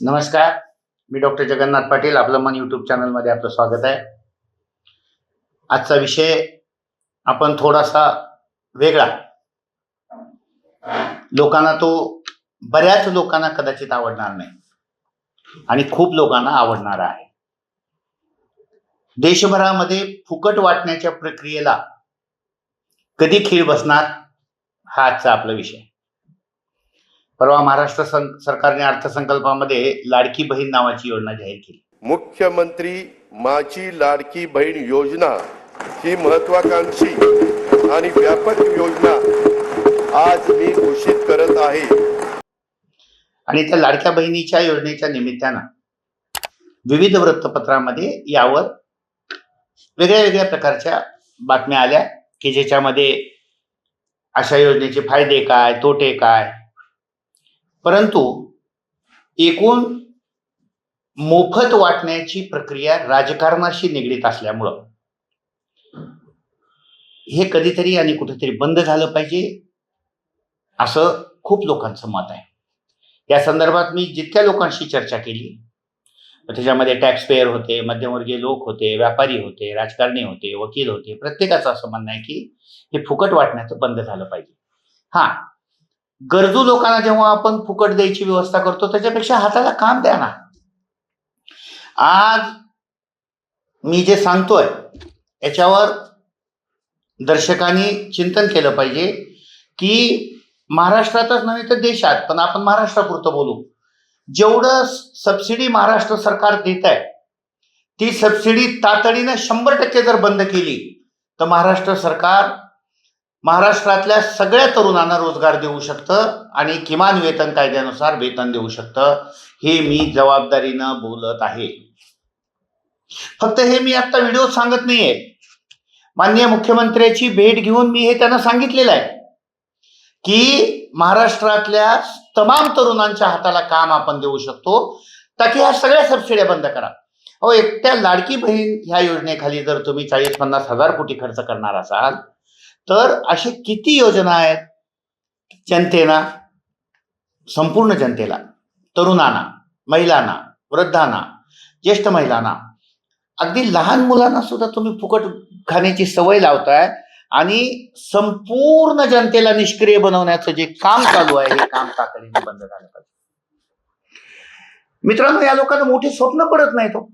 नमस्कार मी डॉक्टर जगन्नाथ पाटील आपलं मन युट्यूब चॅनलमध्ये आपलं स्वागत आहे. आजचा विषय आपण थोडासा वेगळा. लोकांना तो बऱ्याच लोकांना कदाचित आवडणार नाही. आणि खूप लोकांना आवडणार आहे. देशभरामध्ये फुकट वाटण्याच्या प्रक्रियेला कधी खीळ बसणार हा आजचा आपला विषय. परवा महाराष्ट्र सरकारने अर्थसंकल्पामध्ये लाडकी बहीण नावाची योजना जाहीर केली. मुख्यमंत्री माझी लाडकी बहीण योजना ही महत्वाकांक्षी आणि व्यापक योजना आज मी घोषित करत आहे. आणि त्या लाडक्या बहिणीच्या योजनेच्या निमित्तानं विविध वृत्तपत्रामध्ये यावर वेगळ्या वेगळ्या प्रकारच्या बातम्या आल्या की ज्याच्यामध्ये अशा योजनेचे फायदे काय तोटे काय परंतु एकूण मोफत वाटण्याची प्रक्रिया राजकारणाशी निगडीत असल्यामुळं हे कधीतरी आणि कुठेतरी बंद झालं पाहिजे असं खूप लोकांचं मत आहे. या संदर्भात मी जितक्या लोकांशी चर्चा केली त्याच्यामध्ये टॅक्स पेयर होते मध्यमवर्गीय लोक होते व्यापारी होते राजकारणी होते वकील होते प्रत्येकाचं असं म्हणणं आहे की हे फुकट वाटण्याचं बंद झालं पाहिजे. हां गरजू लोकांना जेव्हा आपण फुकट द्यायची व्यवस्था करतो त्याच्यापेक्षा हाताला काम द्या ना. आज मी जे सांगतोय याच्यावर दर्शकांनी चिंतन केलं पाहिजे की महाराष्ट्रातच नव्हे तर देशात पण आपण महाराष्ट्रापुरतं बोलू. जेवढं सबसिडी महाराष्ट्र सरकार देत आहे ती सबसिडी तातडीनं शंभर टक्के जर बंद केली तर महाराष्ट्र सरकार महाराष्ट्रातल्या सगळ्या तरुणांना रोजगार देऊ शकतं आणि किमान वेतन कायद्यानुसार वेतन देऊ शकतं. हे मी जबाबदारीनं बोलत आहे. फक्त हे मी आता व्हिडिओ सांगत नाहीये. माननीय मुख्यमंत्र्याची भेट घेऊन मी हे त्यांना सांगितलेलं आहे. की महाराष्ट्रातल्या तमाम तरुणांच्या हाताला काम आपण देऊ शकतो. ताकी ह्या सगळ्या सबसिड्या बंद करा. अहो एकट्या लाडकी बहीण ह्या योजनेखाली जर तुम्ही चाळीस पन्नास हजार कोटी खर्च करणार असाल तर अशी किती योजना आहेत? जनतेना संपूर्ण जनतेला. तरुणांना महिलांना वृद्धांना ज्येष्ठ महिलांना. अगदी लहान मुलांना सुद्धा तुम्ही फुकट खाण्याची सवय लावताय आणि संपूर्ण जनतेला निष्क्रिय बनवण्याचं जे काम चालू आहे हे काम तातडीने बंद झालं पाहिजे. मित्रांनो या लोकांना मोठी स्वप्न पडत नाही तो.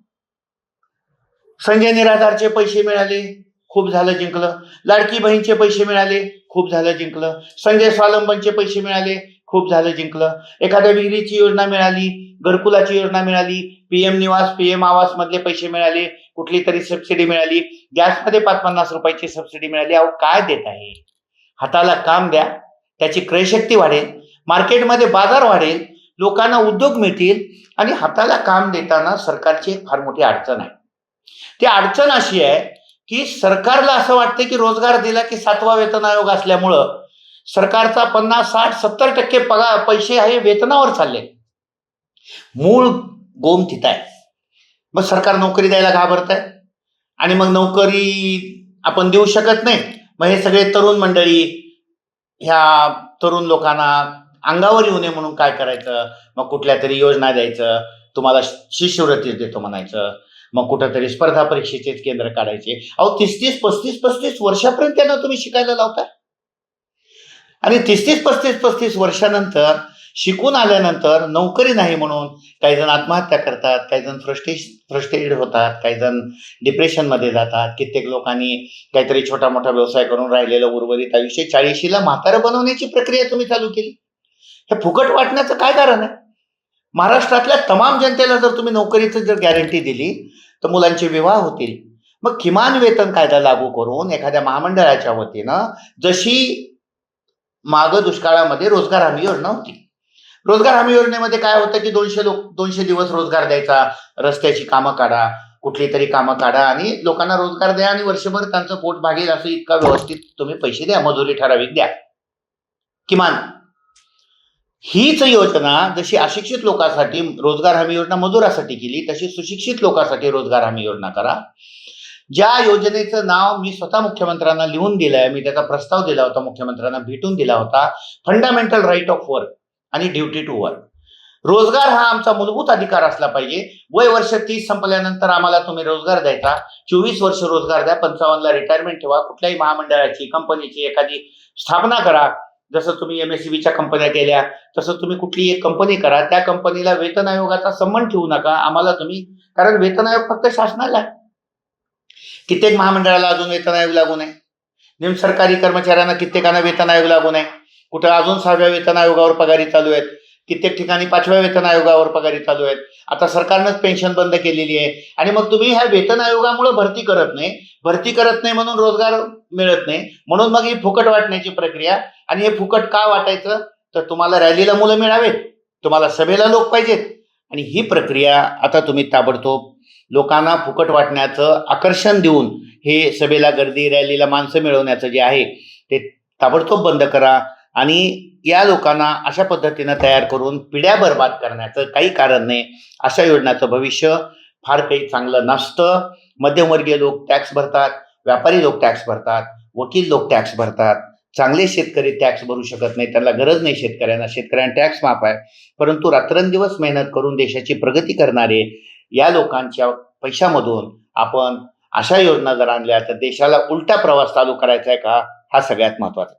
संजय निराधारचे पैसे मिळाले. खूप झालं जिंकलं. लाडकी बहीणचे पैसे मिळाले खूप झालं जिंकलं. संजय स्वावलंबनचे पैसे मिळाले खूप झालं जिंकलं. एखाद्या विहिरीची योजना मिळाली घरकुलाची योजना मिळाली पीएम निवास पीएम आवास मधले पैसे मिळाले कुठली तरी सबसिडी मिळाली गॅसमध्ये पाच पन्नास रुपयाची सबसिडी मिळाली. अहो काय देत आहे? हाताला काम द्या त्याची क्रयशक्ती वाढेल मार्केटमध्ये बाजार वाढेल लोकांना उद्योग मिळतील आणि हाताला काम देताना सरकारची एक फार मोठी अडचण आहे. ती अडचण अशी आहे की सरकारला असं वाटतं की रोजगार दिला की सातवा वेतन आयोग असल्यामुळं सरकारचा पन्नास साठ सत्तर टक्के पगार पैसे हे वेतनावर चालले. मूळ गोम तिथं आहे. मग सरकार नोकरी द्यायला घाबरत आहे आणि मग नोकरी आपण देऊ शकत नाही. मग हे सगळे तरुण मंडळी ह्या तरुण लोकांना अंगावर येऊ नये म्हणून काय करायचं? मग कुठल्या तरी योजना द्यायचं? तुम्हाला शिष्यवृत्ती देतो म्हणायचं. मग कुठंतरी स्पर्धा परीक्षेचेच केंद्र काढायचे. अहो तीस तीस पस्तीस पस्तीस वर्षापर्यंत त्यांना तुम्ही शिकायला लावता आणि तीस तीस पस्तीस पस्तीस वर्षानंतर शिकून आल्यानंतर नोकरी नाही म्हणून काही जण आत्महत्या करतात काही जण फ्रस्ट्रेश फ्रस्ट्रेटेड होतात काही जण डिप्रेशनमध्ये जातात. कित्येक लोकांनी काहीतरी छोटा मोठा व्यवसाय करून राहिलेलं उर्वरित आयुष्य चाळीशीला म्हातारं बनवण्याची प्रक्रिया तुम्ही चालू केली. हे फुकट वाटण्याचं काय कारण आहे? महाराष्ट्रातल्या तमाम जनतेला जर तुम्ही नोकरीचं जर गॅरंटी दिली तर मुलांचे विवाह होतील. मग किमान वेतन कायदा लागू करून एखाद्या महामंडळाच्या वतीनं जशी माग दुष्काळामध्ये रोजगार हमी योजना होती. रोजगार हमी योजनेमध्ये काय होतं की दोनशे लोक दोनशे दिवस रोजगार द्यायचा रस्त्याची कामं काढा कुठली तरी कामं काढा आणि लोकांना रोजगार द्या आणि वर्षभर त्यांचं पोट भागेल असं इतका व्यवस्थित तुम्ही पैसे द्या मजुरी ठराविक द्या. किमान. हीच योजना जशी अशिक्षित लोकांसाठी रोजगार हमी योजना मजुरासाठी केली तशी सुशिक्षित लोकांसाठी रोजगार हमी योजना करा. ज्या योजनेचं नाव मी स्वतः मुख्यमंत्र्यांना लिहून दिलंय मी त्याचा प्रस्ताव दिला होता मुख्यमंत्र्यांना भेटून दिला होता फंडामेंटल राईट ऑफ वर्क आणि ड्युटी टू वर्क रोजगार हा आमचा मूलभूत अधिकार असला पाहिजे. वय वर्ष तीस संपल्यानंतर आम्हाला तुम्ही रोजगार द्यायचा. चोवीस वर्ष रोजगार द्या पंचावन्नला रिटायरमेंट ठेवा. कुठल्याही महामंडळाची कंपनीची एखादी स्थापना करा. जसं तुम्ही एम एस बीच्या कंपन्या केल्या तसं तुम्ही कुठली एक कंपनी करा. त्या कंपनीला वेतन आयोगाचा संबंध ठेवू नका. आम्हाला तुम्ही कारण वेतन आयोग फक्त शासनाला कित्येक महामंडळाला अजून वेतन आयोग लागू नये. निम सरकारी कर्मचाऱ्यांना कित्येकांना वेतन आयोग लागू नाही कुठं अजून सहाव्या वेतन आयोगावर पगारी चालू आहेत. कित्येक ठिकाणी पाचव्या वेतन आयोगावर पगारी चालू आहेत. आता सरकारनंच पेन्शन बंद केलेली आहे. आणि मग तुम्ही ह्या वेतन आयोगामुळे भरती करत नाही. भरती करत नाही म्हणून रोजगार मिळत नाही. म्हणून मग ही फुकट वाटण्याची प्रक्रिया आणि हे फुकट का वाटायचं? तर तुम्हाला रॅलीला मुलं मिळावेत तुम्हाला सभेला लोक पाहिजेत. आणि ही प्रक्रिया आता तुम्ही ताबडतोब लोकांना फुकट वाटण्याचं आकर्षण देऊन हे सभेला गर्दी रॅलीला माणसं मिळवण्याचं जे आहे ते ताबडतोब बंद करा आणि या लोकांना अशा पद्धतीनं तयार करून पिढ्या बर्बाद करण्याचं काही कारण नाही अशा योजनाचं भविष्य फार काही चांगलं नसतं. मध्यमवर्गीय लोक टॅक्स भरतात व्यापारी लोक टॅक्स भरतात वकील लोक टॅक्स भरतात. चांगले शेतकरी टॅक्स भरू शकत नाही त्यांना गरज नाही शेतकऱ्यांना. शेतकऱ्यांना टॅक्स माफ आहे. परंतु रात्रंदिवस मेहनत करून देशाची प्रगती करणारे या लोकांच्या पैशामधून आपण अशा योजना जर आणल्या तर देशाला उलटा प्रवास चालू करायचा आहे का? हा सगळ्यात महत्त्वाचा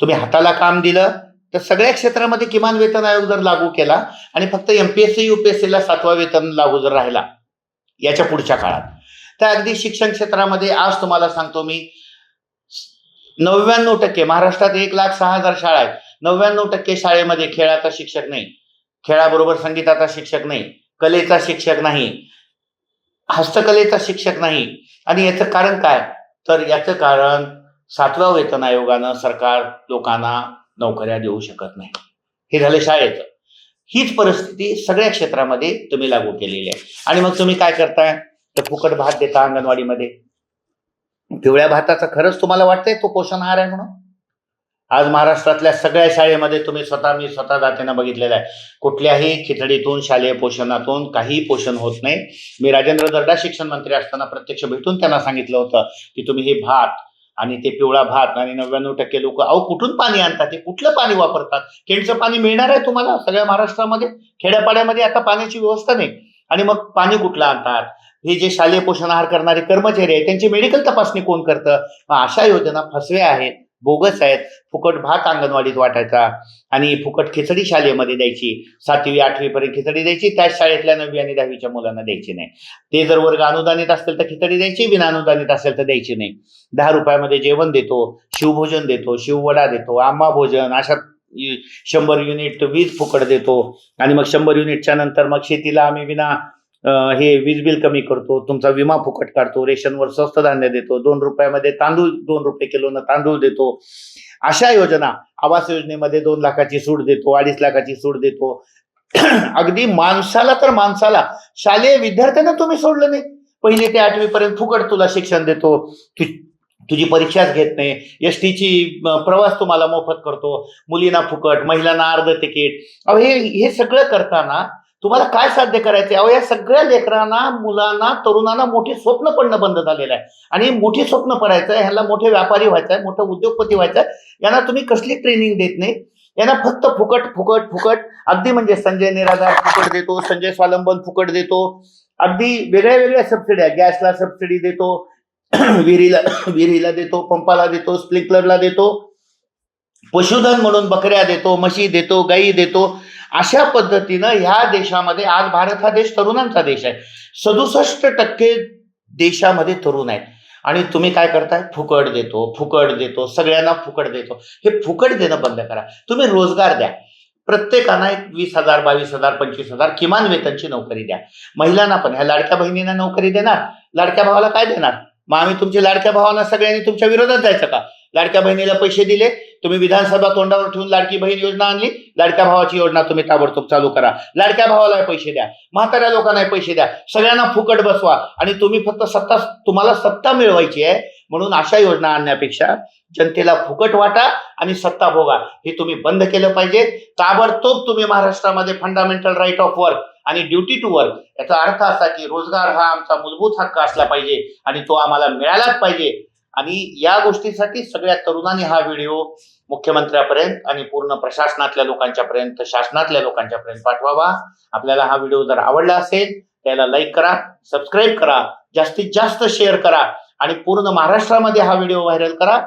तुम्ही हाताला काम दिलं तर सगळ्या क्षेत्रामध्ये किमान वेतन आयोग जर लागू केला आणि फक्त एमपीएससी युपीएससीला सातवा वेतन लागू जर राहिला याच्या पुढच्या काळात. तर अगदी शिक्षण क्षेत्रामध्ये आज तुम्हाला सांगतो मी नव्याण्णव टक्के महाराष्ट्रात एक लाख सहा हजार शाळा आहेत. नव्याण्णव टक्के शाळेमध्ये खेळाचा शिक्षक नाही. खेळाबरोबर संगीताचा शिक्षक नाही. कलेचा शिक्षक नाही. हस्तकलेचा शिक्षक नाही. आणि याचं कारण काय? तर याचं कारण सातव्या वेतन आयोगानं सरकार लोकांना नोकऱ्या देऊ शकत नाही. हे झालं शाळेचं. हीच परिस्थिती सगळ्या क्षेत्रामध्ये तुम्ही लागू केलेली आहे. आणि मग तुम्ही काय करताय? तर फुकट भात देता अंगणवाडीमध्ये. पिवळ्या भाताचा खरंच तुम्हाला वाटतंय तो पोषण आहार आहे म्हणून? आज महाराष्ट्रातल्या सगळ्या शाळेमध्ये तुम्ही स्वतः मी स्वतः जातीनं बघितलेलं आहे. कुठल्याही खिचडीतून शालेय पोषणातून काही पोषण होत नाही. मी राजेंद्र दर्डा शिक्षण मंत्री असताना प्रत्यक्ष भेटून त्यांना सांगितलं होतं की तुम्ही हे भात आणि ते पिवळा भात आणि नव्याण्णव टक्के लोक अहो कुठून पाणी आणतात? ते कुठलं पाणी वापरतात? केंटचं पाणी मिळणार आहे तुम्हाला सगळ्या महाराष्ट्रामध्ये? खेड्यापाड्यामध्ये आता पाण्याची व्यवस्था नाही. आणि मग पाणी कुठलं आणतात? हे जे शालेय पोषण आहार करणारे कर्मचारी आहेत त्यांची मेडिकल तपासणी कोण करतं? अशा योजना फसव्या आहेत बोगस आहेत. फुकट भात अंगणवाडीत वाटायचा आणि फुकट खिचडी शाळेमध्ये द्यायची. सातवी आठवी पर्यंत खिचडी द्यायची. त्याच शाळेतल्या नववी आणि दहावीच्या मुलांना द्यायची नाही. ते जर वर्ग अनुदानित असेल तर खिचडी द्यायची विना अनुदानित असेल तर द्यायची नाही. दहा रुपयामध्ये जेवण देतो शिवभोजन देतो शिववडा देतो आंबा भोजन अशा शंभर युनिट वीज फुकट देतो. आणि मग शंभर युनिटच्या नंतर मग शेतीला आम्ही विना हे वीज बिल कमी करतो तुमचा विमा फुकट काढतो रेशनवर स्वस्त धान्य देतो दोन रुपयामध्ये तांदूळ दोन रुपये किलोनं तांदूळ देतो. अशा योजना आवास योजनेमध्ये दोन लाखाची सूट देतो अडीच लाखाची सूट देतो. अगदी माणसाला तर माणसाला. शालेय विद्यार्थ्यांना तुम्ही सोडलं नाही. पहिले ते आठवी पर्यंत फुकट तुला शिक्षण देतो. तु तुझी परीक्षाच घेत नाही. एस टीची प्रवास तुम्हाला मोफत करतो. मुलींना फुकट महिलांना अर्ध तिकीट. अहो हे हे सगळं करताना तुम्हाला काय साध्य करायचं अहो या सगळ्या लेकरांना मुलांना तरुणांना मोठी स्वप्न पडणं बंद झालेलं आहे. आणि मोठी स्वप्न पडायचं आहे ह्याला मोठे व्यापारी व्हायचं आहे मोठं उद्योगपती व्हायचं आहे यांना तुम्ही कसली ट्रेनिंग देत नाही? यांना फक्त फुकट फुकट फुकट अगदी म्हणजे संजय निराधार फुकट देतो संजय स्वालंबन फुकट देतो अगदी वेगळ्या वेगळ्या सबसिड्या गॅसला सबसिडी देतो विहिरीला विहिरीला देतो पंपाला देतो स्प्रिंकलरला देतो पशुधन म्हणून बकऱ्या देतो म्हशी देतो गाई देतो अशा पद्धतीनं ह्या देशामध्ये आज भारत हा देश तरुणांचा देश आहे. सदुसष्ट टक्के देशामध्ये तरुण आहेत. आणि तुम्ही काय करताय? फुकट देतो फुकट देतो सगळ्यांना फुकट देतो. हे फुकट देणं बंद करा. तुम्ही रोजगार द्या. प्रत्येकांना एक वीस हजार बावीस हजार पंचवीस हजार किमान वेतनची नोकरी द्या. महिलांना पण. ह्या लाडक्या बहिणींना नोकरी देणार? लाडक्या भावाला काय देणार? मग आम्ही तुमच्या लाडक्या भावांना सगळ्यांनी तुमच्या विरोधात जायचं का? लाडक्या बहिणीला पैसे दिले तुम्ही विधानसभा तोंडावर ठेवून लाडकी बहीण योजना आणली लाडक्या भावाची योजना तुम्ही ताबडतोब चालू करा. लाडक्या भावाला पैसे द्या म्हाताऱ्या लोकांना पैसे द्या सगळ्यांना फुकट बसवा आणि तुम्ही फक्त सत्ता तुम्हाला सत्ता मिळवायची आहे. म्हणून अशा योजना आणण्यापेक्षा जनतेला फुकट वाटा आणि सत्ता भोगा. हे तुम्ही बंद केलं पाहिजे. ताबडतोब तुम्ही महाराष्ट्रामध्ये फंडामेंटल राईट ऑफ वर्क आणि ड्युटी टू वर्क याचा अर्थ असा की रोजगार हा आमचा मूलभूत हक्क असला पाहिजे आणि तो आम्हाला मिळालाच पाहिजे. आणि या गोष्टीसाठी सगळ्या तरुणांनी हा व्हिडिओ मुख्यमंत्र्यापर्यंत आणि पूर्ण प्रशासनातल्या लोकांच्या पर्यंत शासनातल्या लोकांच्या पर्यंत पाठवावा. आपल्याला हा व्हिडिओ जर आवडला असेल त्याला लाईक करा सबस्क्राईब करा जास्तीत जास्त शेअर करा आणि पूर्ण महाराष्ट्रामध्ये हा व्हिडिओ व्हायरल करा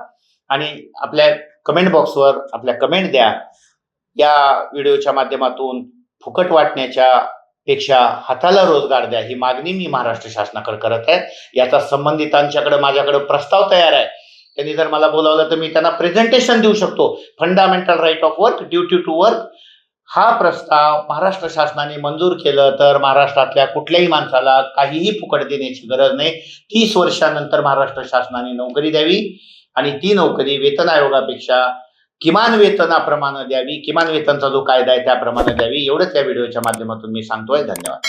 आणि आपल्या कमेंट बॉक्सवर आपल्या कमेंट द्या. या व्हिडिओच्या माध्यमातून फुकट वाटण्याच्या पेक्षा हाताला रोजगार द्या ही मागणी मी महाराष्ट्र शासनाकडे करत आहे. याचा संबंधितांच्याकडे माझ्याकडे प्रस्ताव तयार आहे. त्यांनी जर मला बोलावलं तर मी त्यांना प्रेझेंटेशन देऊ शकतो. Fundamental right of work duty to work हा प्रस्ताव महाराष्ट्र शासनाने मंजूर केलं तर महाराष्ट्रातल्या कुठल्याही माणसाला काहीही फुकट देण्याची गरज नाही. तीस वर्षानंतर महाराष्ट्र शासनाने नोकरी द्यावी आणि ती नोकरी वेतन आयोगापेक्षा किमान वेतनाप्रमाणे द्यावी किमान वेतनचा जो कायदा आहे त्याप्रमाणे द्यावी एवढंच या व्हिडिओच्या माध्यमातून मी सांगतोय. धन्यवाद.